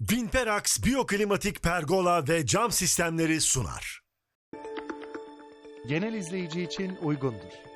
Vinperax Biyoklimatik Pergola ve Cam Sistemleri sunar. genel izleyici için uygundur.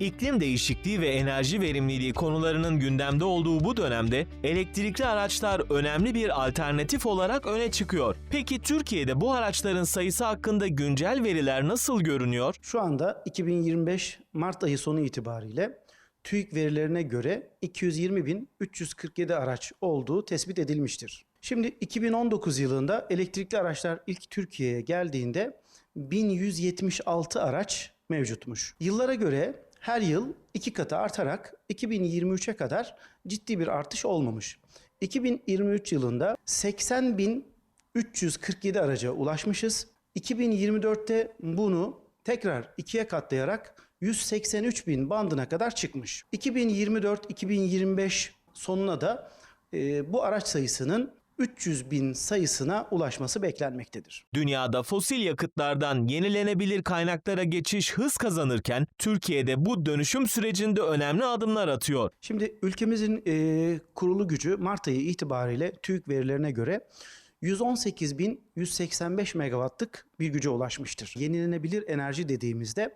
İklim değişikliği ve enerji verimliliği konularının gündemde olduğu bu dönemde elektrikli araçlar önemli bir alternatif olarak öne çıkıyor. Peki Türkiye'de bu araçların sayısı hakkında güncel veriler nasıl görünüyor? Şu anda 2025 Mart ayı sonu itibariyle TÜİK verilerine göre 220.347 araç olduğu tespit edilmiştir. Şimdi 2019 yılında elektrikli araçlar ilk Türkiye'ye geldiğinde 1176 araç mevcutmuş. Yıllara göre her yıl iki katı artarak 2023'e kadar ciddi bir artış olmamış. 2023 yılında 80.347 araca ulaşmışız. 2024'te bunu tekrar ikiye katlayarak 183 bin bandına kadar çıkmış. 2024-2025 sonuna da e, bu araç sayısının 300 bin sayısına ulaşması beklenmektedir. Dünyada fosil yakıtlardan yenilenebilir kaynaklara geçiş hız kazanırken Türkiye'de bu dönüşüm sürecinde önemli adımlar atıyor. Şimdi ülkemizin e, kurulu gücü Mart ayı itibariyle TÜİK verilerine göre 118.185 megawattlık bir güce ulaşmıştır. Yenilenebilir enerji dediğimizde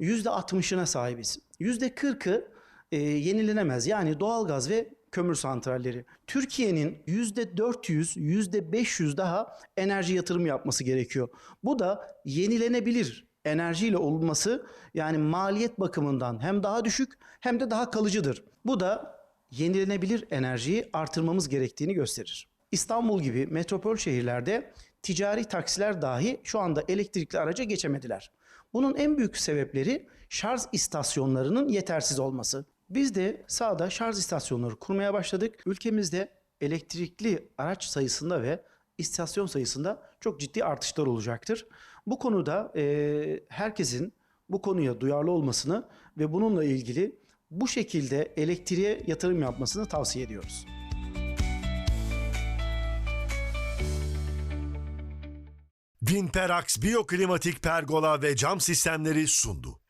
%60'ına sahibiz. %40'ı e, yenilenemez yani doğalgaz ve kömür santralleri. Türkiye'nin %400, %500 daha enerji yatırım yapması gerekiyor. Bu da yenilenebilir enerjiyle olması yani maliyet bakımından hem daha düşük hem de daha kalıcıdır. Bu da yenilenebilir enerjiyi artırmamız gerektiğini gösterir. İstanbul gibi metropol şehirlerde ticari taksiler dahi şu anda elektrikli araca geçemediler. Bunun en büyük sebepleri şarj istasyonlarının yetersiz olması. Biz de sahada şarj istasyonları kurmaya başladık. Ülkemizde elektrikli araç sayısında ve istasyon sayısında çok ciddi artışlar olacaktır. Bu konuda e, herkesin bu konuya duyarlı olmasını ve bununla ilgili bu şekilde elektriğe yatırım yapmasını tavsiye ediyoruz. Vinperax Biyoklimatik Pergola ve Cam Sistemleri sundu.